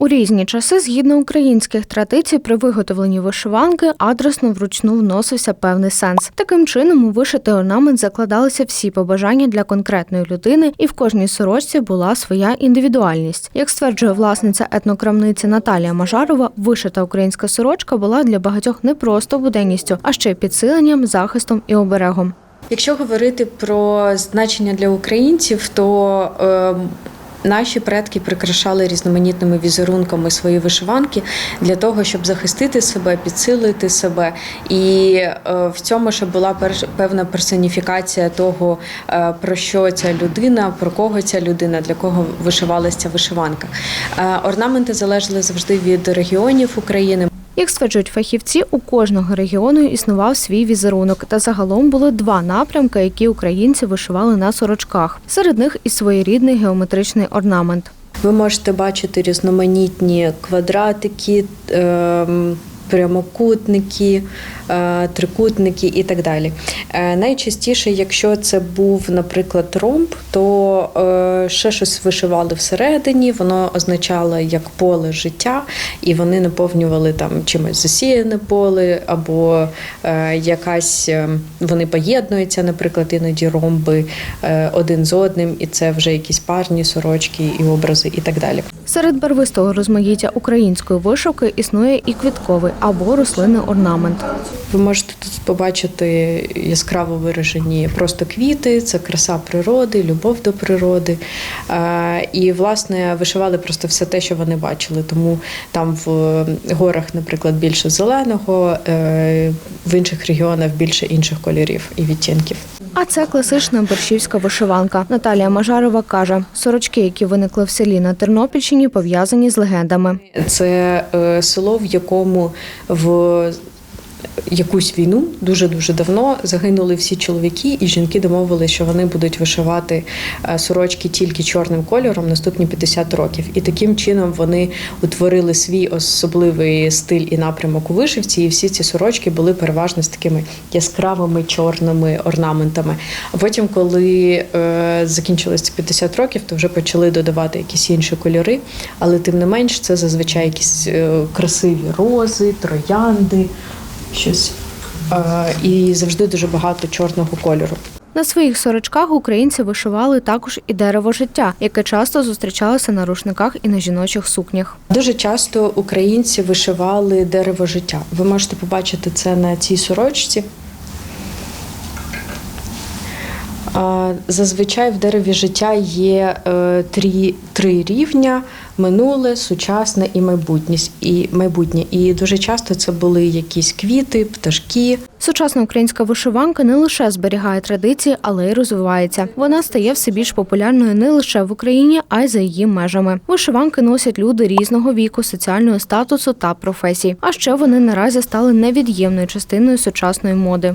У різні часи, згідно українських традицій, при виготовленні вишиванки адресно вручну вносився певний сенс. Таким чином, у вишитий орнамент закладалися всі побажання для конкретної людини, і в кожній сорочці була своя індивідуальність. Як стверджує власниця етнокрамниці Наталія Мажарова, вишита українська сорочка була для багатьох не просто буденністю, а ще й підсиленням, захистом і оберегом. Якщо говорити про значення для українців, то е, Наші предки прикрашали різноманітними візерунками свої вишиванки для того, щоб захистити себе, підсилити себе. І е, в цьому ще була певна персоніфікація того, е, про що ця людина, про кого ця людина, для кого вишивалася вишиванка. Е, Орнаменти залежали завжди від регіонів України. Як стверджують фахівці, у кожного регіону існував свій візерунок, та загалом було два напрямки, які українці вишивали на сорочках. Серед них і своєрідний геометричний орнамент. Ви можете бачити різноманітні квадратики, ем, прямокутники, е, трикутники і так далі. Е, Найчастіше, якщо це був, наприклад, ромб, то е, ще щось вишивали всередині, воно означало як поле життя, і вони наповнювали там чимось засіяне поле, або якась вони поєднуються, наприклад, іноді ромби один з одним, і це вже якісь парні сорочки і образи, і так далі. Серед барвистого розмаїття української вишивки існує і квітковий або рослинний орнамент. Ви можете тут побачити яскраво виражені просто квіти, це краса природи, любов до природи. Е, І, власне, вишивали просто все те, що вони бачили. Тому там в горах, наприклад, більше зеленого, е, в інших регіонах більше інших кольорів і відтінків. А це класична борщівська вишиванка. Наталія Мажарова каже, сорочки, які виникли в селі на Тернопільщині, пов'язані з легендами. Це е, село, в якому в якусь війну дуже дуже давно загинули всі чоловіки, і жінки домовилися, що вони будуть вишивати е, сорочки тільки чорним кольором наступні 50 років. І таким чином вони утворили свій особливий стиль і напрямок у вишивці. І всі ці сорочки були переважно з такими яскравими чорними орнаментами. А потім, коли е, закінчилось ці 50 років, то вже почали додавати якісь інші кольори. Але тим не менш, це зазвичай якісь е, красиві рози, троянди, щось. І завжди дуже багато чорного кольору. На своїх сорочках українці вишивали також і дерево життя, яке часто зустрічалося на рушниках і на жіночих сукнях. Дуже часто українці вишивали дерево життя. Ви можете побачити це на цій сорочці. А, Зазвичай в дереві життя є е, три, три рівня: минуле, сучасне і майбутнє. І майбутнє. І дуже часто це були якісь квіти, пташки. Сучасна українська вишиванка не лише зберігає традиції, але й розвивається. Вона стає все більш популярною не лише в Україні, а й за її межами. Вишиванки носять люди різного віку, соціального статусу та професій. А ще вони наразі стали невід'ємною частиною сучасної моди.